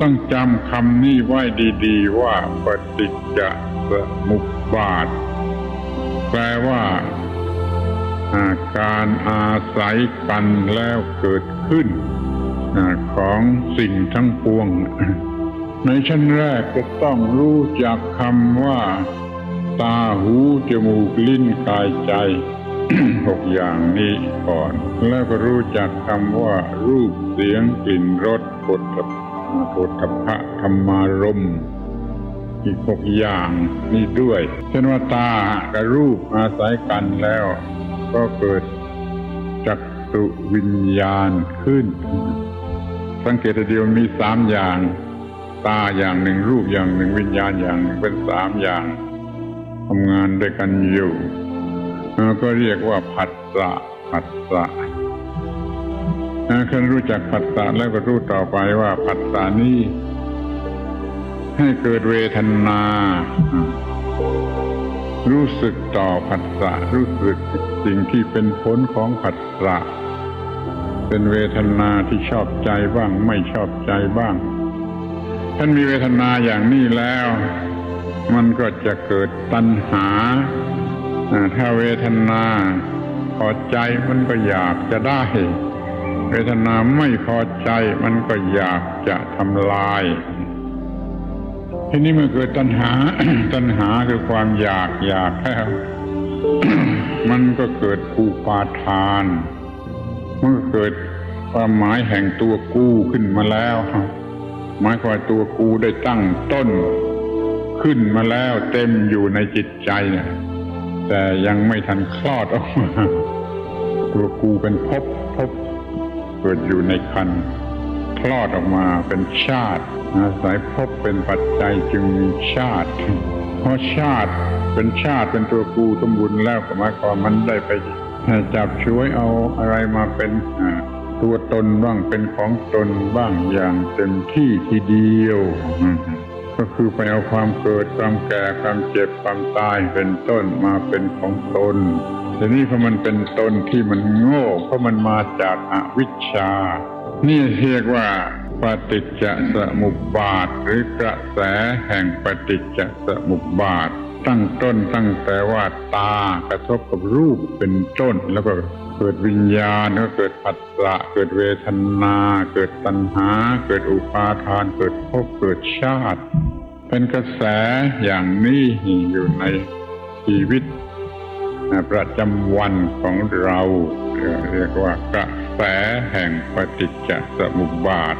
ต้องจำคำนี้ไว้ดีๆว่าปฏิจจสมุปบาท แปลว่าอาการอาศัยกันแล้วเกิดขึ้นอของสิ่งทั้งปวง ในชั้นแรกก็ต้องรู้จักคำว่า ตาหูจมูกลิ้นกายใจหกอย่างนี้ก่อน แล้วก็รู้จักคำว่า รูปเสียงกลิ่นรสปฏฐ ปฏฐพะธรรมารมณ์อีกหกอย่างนี้ด้วย เช่นว่าตากับรูปอาศัยกันแล้ว ก็เกิดจักตุวิญญาณขึ้น สังเกตให้ดียวมีสามอย่าง ตาอย่างหนึ่งรูปอย่างหนึ่งวิญญาณอย่างหนึ่งเป็นสามอย่างทำงานด้วยกันอยู่ก็เรียกว่าผัสสะผัสสะ เอ่อคนรู้จักผัสสะแล้วก็รู้ต่อไปว่าผัสสะนี้ให้เกิดเวทนา รู้สึกต่อผัสสะรู้สึกสิ่งที่เป็นผลของผัสสะเป็นเวทนาที่ชอบใจบ้าง ไม่ชอบใจบ้าง ท่านมีเวทนาอย่างนี้แล้ว มันก็จะเกิดตัณหาอ่าถ้าเวทนาพอใจมันก็อยากจะได้ เวทนาไม่พอใจมันก็อยากจะทำลาย ทีนี้เมื่อเกิดตัณหา ตัณหาคือความอยากอยากแล้วมันก็เกิดอุปาทานมันก็เกิดความหมายแห่งตัวกู้ขึ้นมาแล้วหมายความตัวกูได้ตั้งต้น ขึ้นมาแล้วเต็มอยู่ในจิตใจเนี่ยแต่ยังไม่ทันคลอดออกมาตัวกูเป็นพภพ เกิดอยู่ในคันคลอดออกมาเป็นชาติ อาศัยพบเป็นปัจจัยจึงมีชาติ เพราะชาติเป็นชาติเป็นตัวกูสมบูรณ์แล้วก็หมายความมันได้ไปจับช่วยเอาอะไรมาเป็นตัวตนบ้างเป็นของตนบ้างอย่างเต็มที่ทีเดียว ก็คือไปเอาความเกิดความแก่ความเจ็บความตายเป็นต้นมาเป็นของตนแต่นี่เพราะมันเป็นตนที่มันโง่เพราะมันมาจากอวิชชา นี่เรียกว่าปฏิจจสมุปบาทหรือกระแสแห่งปฏิจจสมุปบาท ตั้งต้นตั้งแต่ว่าตากระทบกับรูปเป็นต้น แล้วก็เกิดวิญญาณก็เกิดผัสสะเกิดเวทนา เกิดตัณหา เกิดอุปาทาน เกิดภพเกิดชาติ เป็นกระแสอย่างนี้อยู่ในชีวิตประจำวันของเรา เรียกว่ากระแสแห่งปฏิจจสมุปบาท